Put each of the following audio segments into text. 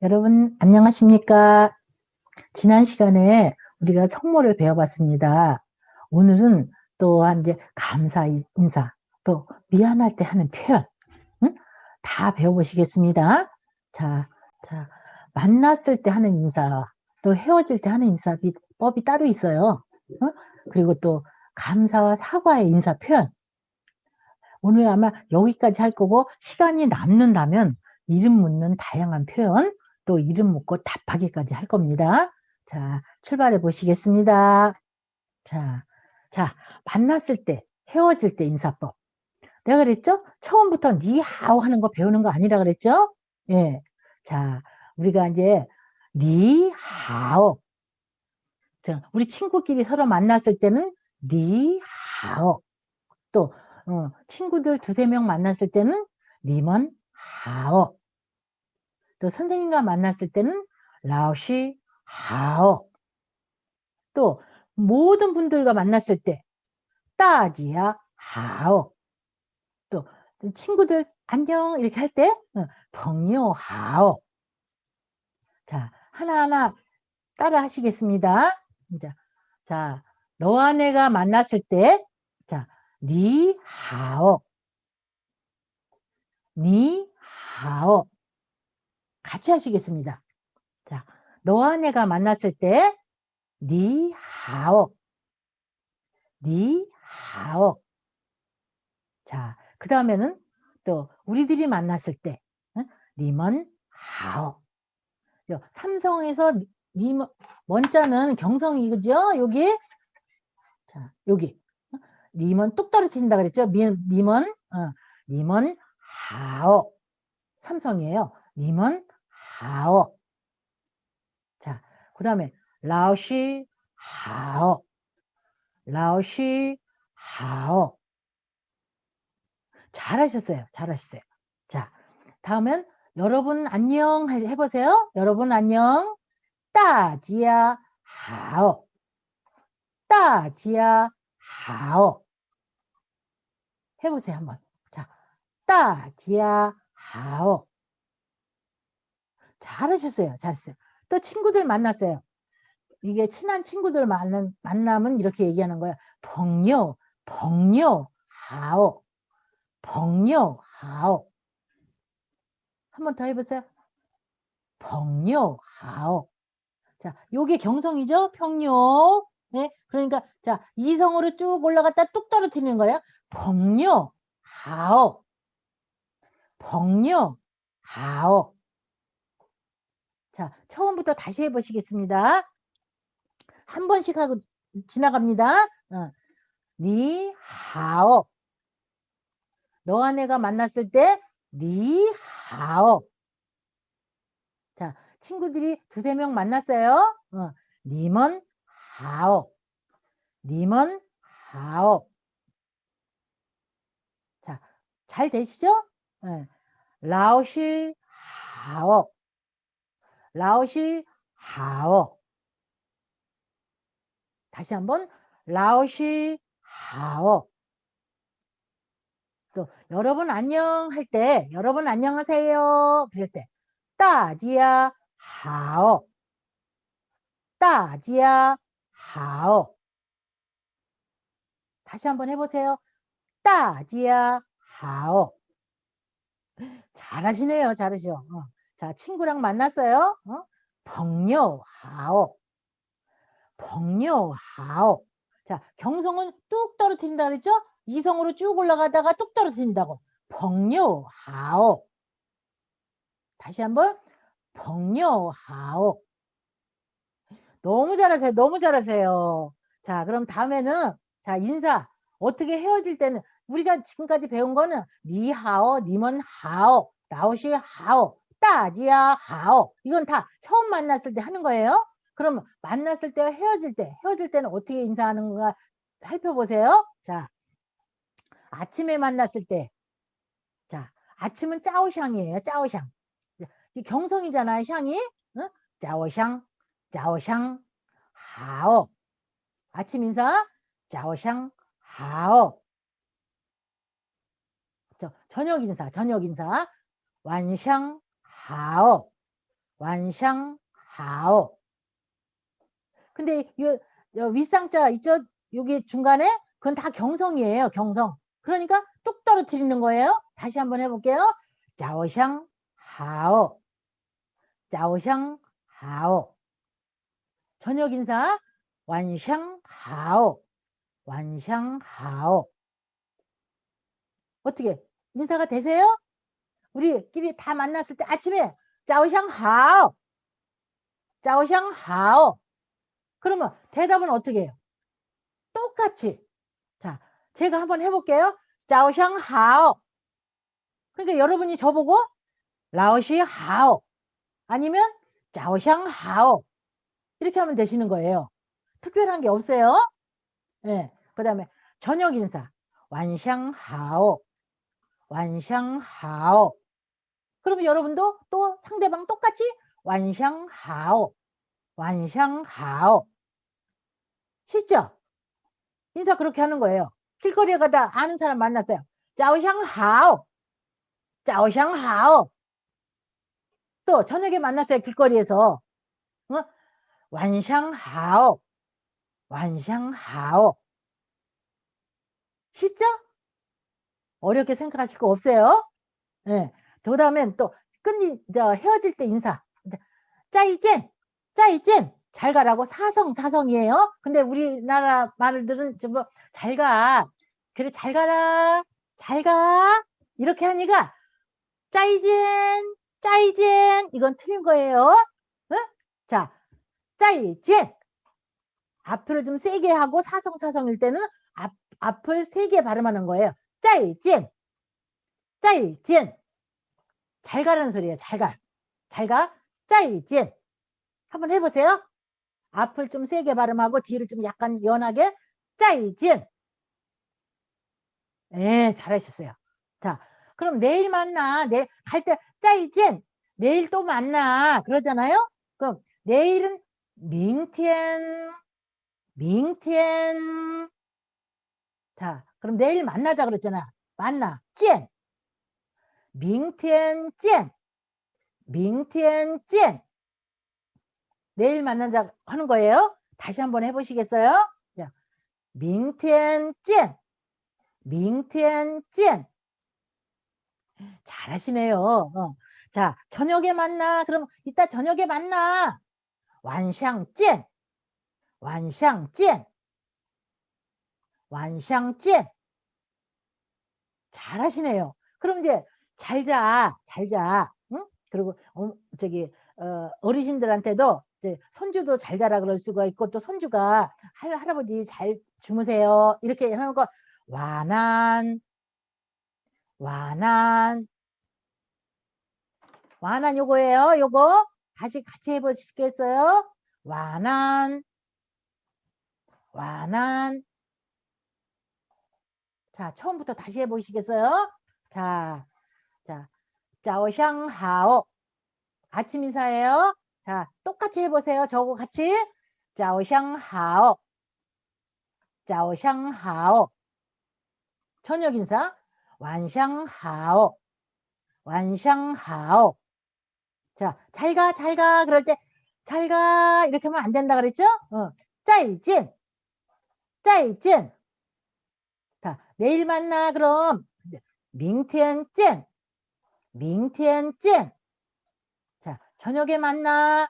여러분 안녕하십니까? 지난 시간에 우리가 성모를 배워봤습니다. 오늘은 또한 이제 감사 인사, 또 미안할 때 하는 표현, 응? 다 배워보시겠습니다. 자, 자, 만났을 때 하는 인사, 또 헤어질 때 하는 인사법이 따로 있어요. 응? 그리고 또 감사와 사과의 인사 표현. 오늘 아마 여기까지 할 거고 시간이 남는다면 이름 묻는 다양한 표현 또 이름 묻고 답하기까지 할 겁니다. 자, 출발해 보시겠습니다. 자, 자, 만났을 때, 헤어질 때 인사법. 내가 그랬죠? 처음부터 니하오 하는 거 배우는 거 아니라 그랬죠? 예. 자, 우리가 이제 니하오. 우리 친구끼리 서로 만났을 때는 니하오. 또 어, 친구들 두세 명 만났을 때는 니먼 하오. 또 선생님과 만났을 때는 라오시 하오. 또 모든 분들과 만났을 때 따지야 하오. 또 친구들 안녕 이렇게 할때 벙요 하오. 자 하나하나 따라 하시겠습니다. 자, 자 너와 내가 만났을 때 자, 니 하오. 니 하오. 같이 하시겠습니다. 자, 너와 내가 만났을 때, 니 하오. 니 하오. 자, 그 다음에는 또 우리들이 만났을 때, 니먼 하오. 삼성에서 니먼, 원자는 경성이, 그죠? 여기. 자, 여기. 니먼 뚝 떨어뜨린다 그랬죠? 니먼, 어, 니먼 하오. 삼성이에요. 니먼 하오. 자, 그 다음에 라오시 하오. 라오시 하오. 잘하셨어요. 잘하셨어요. 자, 다음엔 여러분 안녕 해보세요. 여러분 안녕. 따지야 하오. 따지야 하오. 해보세요 한번. 자, 따지야 하오. 잘하셨어요. 잘했어요. 또 친구들 만났어요. 이게 친한 친구들 만난, 만나면 이렇게 얘기하는 거야. 벙요, 벙요, 하오. 벙요, 하오. 한 번 더 해보세요. 벙요, 하오. 자, 요게 경성이죠? 평요. 네? 그러니까, 자, 이성으로 쭉 올라갔다 뚝 떨어뜨리는 거예요. 벙요, 하오. 벙요, 하오. 자, 처음부터 다시 해보시겠습니다. 한 번씩 하고 지나갑니다. 어. 니 하오. 너와 내가 만났을 때 니 하오. 자, 친구들이 두세 명 만났어요. 어. 니먼 하오. 니먼 하오. 자, 잘 되시죠? 네. 라오시 하오. 라오시 하오. 다시 한번 라오시 하오. 또 여러분 안녕 할 때 여러분 안녕하세요 그럴 때 따지야 하오. 따지야 하오. 다시 한번 해보세요. 따지야 하오. 잘하시네요. 잘하셔. 어. 자, 친구랑 만났어요. 어? 벙요하오. 벙요하오. 자, 경성은 뚝 떨어뜨린다 그랬죠? 이성으로 쭉 올라가다가 뚝 떨어뜨린다고. 벙요하오. 다시 한번 벙요하오. 너무 잘하세요. 너무 잘하세요. 자, 그럼 다음에는 자, 인사. 어떻게 헤어질 때는 우리가 지금까지 배운 거는 니하오, 니먼 하오, 라오시 하오. 따지야 하오 이건 다 처음 만났을 때 하는 거예요. 그럼 만났을 때 헤어질 때 헤어질 때는 어떻게 인사하는가 살펴보세요. 자 아침에 만났을 때 자 아침은 짜오샹이에요. 짜오샹 이 경성이잖아요. 향이 응? 짜오샹 짜오샹 하오 아침 인사 짜오샹 하오 저, 저녁 인사 저녁 인사 완샹 하오. 완샹하오. 근데 요, 요 윗상자 있죠? 여기 중간에 그건 다 경성이에요. 경성. 그러니까 뚝 떨어뜨리는 거예요. 다시 한번 해볼게요. 짜오샹 하오. 짜오샹 하오. 저녁 인사 완샹 하오. 완샹 하오. 어떻게 인사가 되세요? 우리끼리 다 만났을 때 아침에 짜오샹하오. 짜오샹하오. 그러면 대답은 어떻게 해요? 똑같이. 자, 제가 한번 해볼게요. 짜오샹하오. 그러니까 여러분이 저보고 라오시하오 아니면 짜오샹하오 이렇게 하면 되시는 거예요. 특별한 게 없어요. 네. 그 다음에 저녁 인사 완샹하오 완샹하오 그러면 여러분도 또 상대방 똑같이 완샹하오 완샹하오 쉽죠? 인사 그렇게 하는 거예요. 길거리에 가다 아는 사람 만났어요. 짜오샹하오 짜오샹하오 또 저녁에 만났어요. 길거리에서 어? 완샹하오 완샹하오 쉽죠? 어렵게 생각하실 거 없어요. 예. 그 다음엔 또 끝이 저 헤어질 때 인사. 짜이젠, 짜이젠, 잘 가라고 사성 사성이에요. 근데 우리나라 말들은 좀잘 가, 그래 잘 가라, 잘 가. 이렇게 하니까 짜이젠, 짜이젠 이건 틀린 거예요. 응? 자, 짜이젠 앞을 좀 세게 하고 사성 사성일 때는 앞, 앞을 세게 발음하는 거예요. 짜이젠, 짜이젠 잘 가라는 소리예요. 잘 가. 잘 가. 짜이젠 한번 해보세요. 앞을 좀 세게 발음하고 뒤를 좀 약간 연하게 짜이젠 네, 잘하셨어요. 자, 그럼 내일 만나. 내 갈 때 짜이젠 내일 또 만나. 그러잖아요. 그럼 내일은 민티엔 민티엔 자, 그럼 내일 만나자 그랬잖아. 만나. 젠. 민티엔 젠. 민티엔 젠. 내일 만나자 하는 거예요. 다시 한번 해보시겠어요? 자, 민티엔 젠. 민티엔 젠. 잘하시네요. 어. 자, 저녁에 만나. 그럼 이따 저녁에 만나. 완샹见. 완샹见. 완샹见. 잘하시네요. 그럼 이제 잘 자, 잘 자. 응? 그리고 어, 저기 어, 어르신들한테도 이제 손주도 잘 자라 그럴 수가 있고 또 손주가 할, 할아버지 잘 주무세요. 이렇게 하는 거 완한 완한 완한 요거예요. 요거 다시 같이 해보시겠어요? 완한 완한 자 처음부터 다시 해보시겠어요? 자, 자, 짜오샹하오 아침 인사예요. 자, 똑같이 해보세요. 저거 같이 짜오샹하오 짜오샹하오 저녁 인사 완샹하오 완샹하오 자, 잘 가, 잘 가. 그럴 때, 잘 가. 이렇게 하면 안 된다 그랬죠? 어. 짜이진. 짜이진. 자, 내일 만나. 그럼, 밍티엔见. 밍티엔见. 자, 저녁에 만나.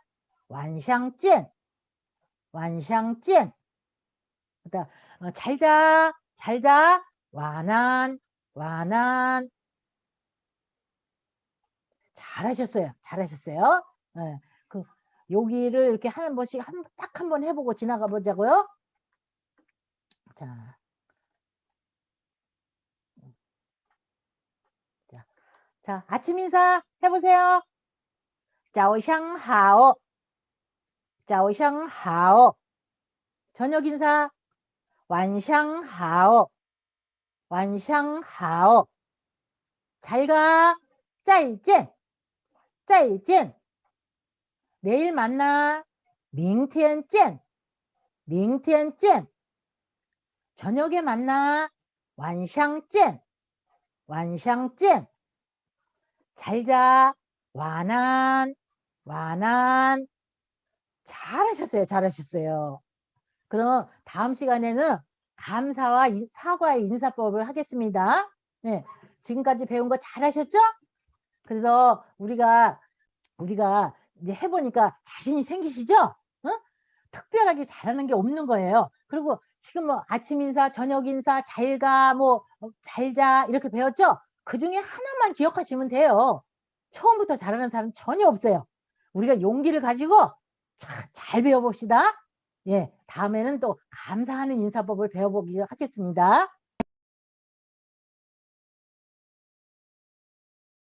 완샹见. 완샹见. 그다음 어, 잘 자. 잘 자. 완한. 완한. 잘하셨어요. 잘하셨어요. 네. 그 여기를 이렇게 한 번씩 딱 한 번 해보고 지나가 보자고요. 자. 자, 자, 아침 인사 해보세요. 자오샹하오. 자오샹하오. 저녁 인사. 완샹하오. 완샹하오. 잘 가. 짜이젠. 짜이젠. 내일 만나. 밍티엔젠. 밍티엔젠. 저녁에 만나. 완샹젠. 완샹젠. 잘 자. 완한. 완안. 잘하셨어요. 잘하셨어요. 그럼 다음 시간에는 감사와 인- 사과의 인사법을 하겠습니다. 네, 지금까지 배운 거 잘하셨죠? 그래서 우리가 우리가 이제 해보니까 자신이 생기시죠? 응? 특별하게 잘하는 게 없는 거예요. 그리고 지금 뭐 아침 인사, 저녁 인사, 잘가, 뭐 어, 잘자 이렇게 배웠죠? 그 중에 하나만 기억하시면 돼요. 처음부터 잘하는 사람 전혀 없어요. 우리가 용기를 가지고 자- 잘 배워봅시다. 예, 다음에는 또 감사하는 인사법을 배워보기 하겠습니다.